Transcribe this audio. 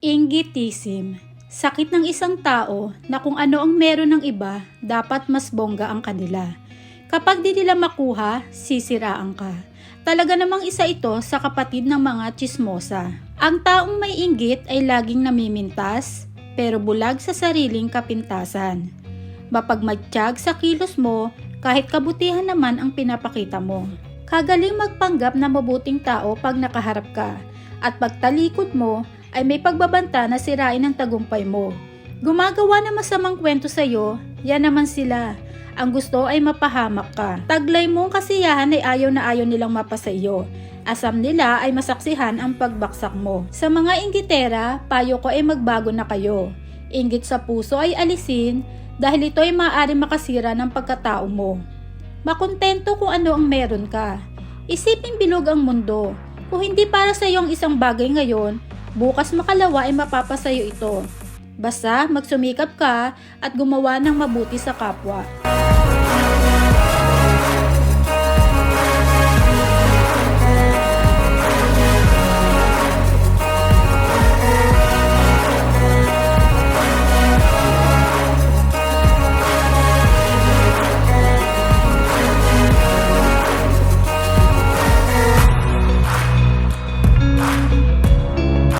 Inggitism. Sakit ng isang tao na kung ano ang meron ng iba, dapat mas bongga ang kanila. Kapag di nila makuha, sisiraan ka. Talaga namang isa ito sa kapatid ng mga chismosa. Ang taong may inggit ay laging namimintas, pero bulag sa sariling kapintasan. Mapagmatsyag sa kilos mo, kahit kabutihan naman ang pinapakita mo. Kagaling magpanggap na mabuting tao pag nakaharap ka, at pagtalikod mo ay may pagbabanta na sirain ang tagumpay mo. Gumagawa ng masamang kwento sa'yo, yan naman sila. Ang gusto ay mapahamak ka. Taglay mong kasiyahan ay ayaw na ayaw nilang mapasa iyo. Asam nila ay masaksihan ang pagbaksak mo. Sa mga inggitera, payo ko ay magbago na kayo. Inggit sa puso ay alisin dahil ito ay maaari makasira ng pagkatao mo. Makontento kung ano ang meron ka. Isipin bilog ang mundo. Kung hindi para sa iyo ang isang bagay ngayon, bukas makalawa ay mapapasayo ito. Basta magsumikap ka at gumawa ng mabuti sa kapwa.